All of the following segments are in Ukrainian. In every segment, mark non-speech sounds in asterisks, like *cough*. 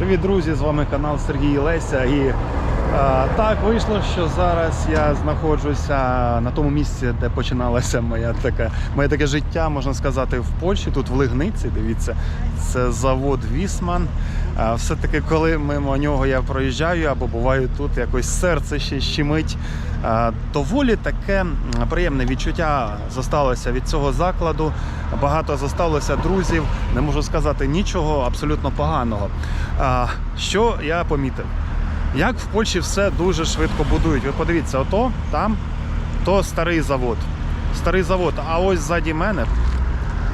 Привіт, друзі! З вами канал Сергій Леся. І так вийшло, що зараз я знаходжуся на тому місці, де починалося моя така, моє таке життя, можна сказати, в Польщі, тут в Лигниці. Дивіться, це завод Вісман. Е, все-таки, коли мимо нього я проїжджаю або буваю тут, якось серце ще щемить. Е, Доволі таке приємне відчуття зосталося від цього закладу. Багато зосталося друзів. Не можу сказати нічого абсолютно поганого. Що я помітив? Як в Польщі все дуже швидко будують. Ви подивіться, ото там то старий завод. Старий завод. А ось ззаді мене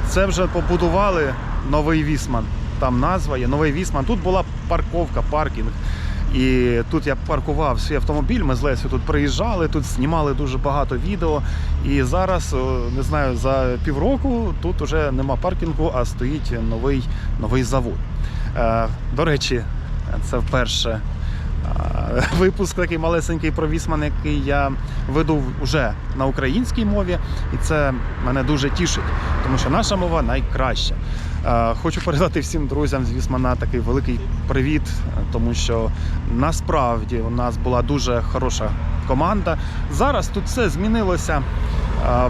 це вже побудували новий Вісман. Там назва є новий Вісман. Тут була парковка, паркінг. І тут я паркував свій автомобіль. Ми з Лесю тут приїжджали, тут знімали дуже багато відео. І зараз, не знаю, за півроку тут вже нема паркінгу, а стоїть новий, новий завод. Е, До речі, це вперше *laughs* випуск такий малесенький про Вісман, який я веду вже на українській мові, і це мене дуже тішить, тому що наша мова найкраща. Е, Хочу передати всім друзям з Вісмана такий великий привіт, тому що насправді у нас була дуже хороша команда. Зараз тут все змінилося. Е,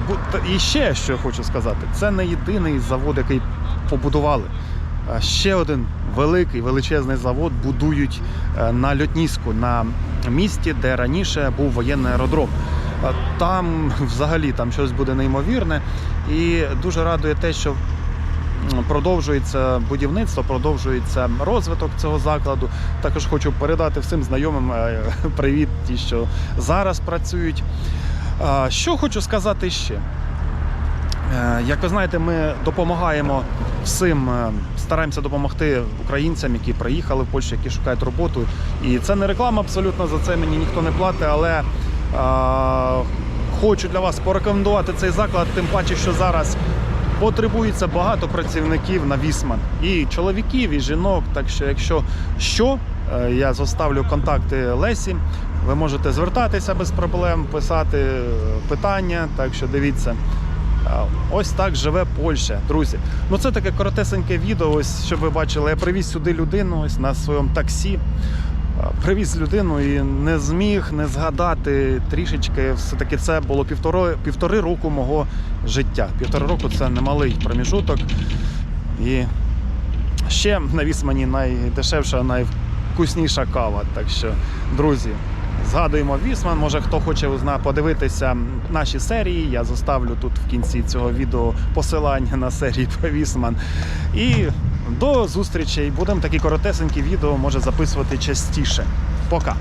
І ще що я хочу сказати, це не єдиний завод, який побудували. Е, Ще один великий величезний завод будують е, на Льотніську, на місті, де раніше був воєнний аеродром. Е, Там взагалі там щось буде неймовірне. І дуже радує те, що продовжується будівництво, продовжується розвиток цього закладу. Також хочу передати всім знайомим привіт, ті, що зараз працюють. Що хочу сказати ще? Е, Як ви знаєте, ми допомагаємо всім, е, стараємося допомогти українцям, які приїхали в Польщу, які шукають роботу. І це не реклама абсолютно, за це мені ніхто не платить, але е, хочу для вас порекомендувати цей заклад, тим паче, що зараз потребується багато працівників на Вісман. І чоловіків, і жінок. Так що, якщо що, я зоставлю контакти Лесі. Ви можете звертатися без проблем, писати питання. Так що дивіться. А, Ось так живе Польща, друзі. Ну це таке коротесеньке відео. Ось щоб ви бачили, я привіз сюди людину ось на своєму таксі. Привіз людину і не зміг не згадати трішечки. Все-таки це було півтори, півтори року мого життя. Півтори року це немалий проміжуток. І ще на Вісмані найдешевша, найвкусніша кава. Так що, друзі, згадуємо Вісман. Може, хто хоче подивитися наші серії. Я заставлю тут в кінці цього відео посилання на серії про Вісман. І до зустрічей. Будемо такі коротесенькі відео може записувати частіше. Пока!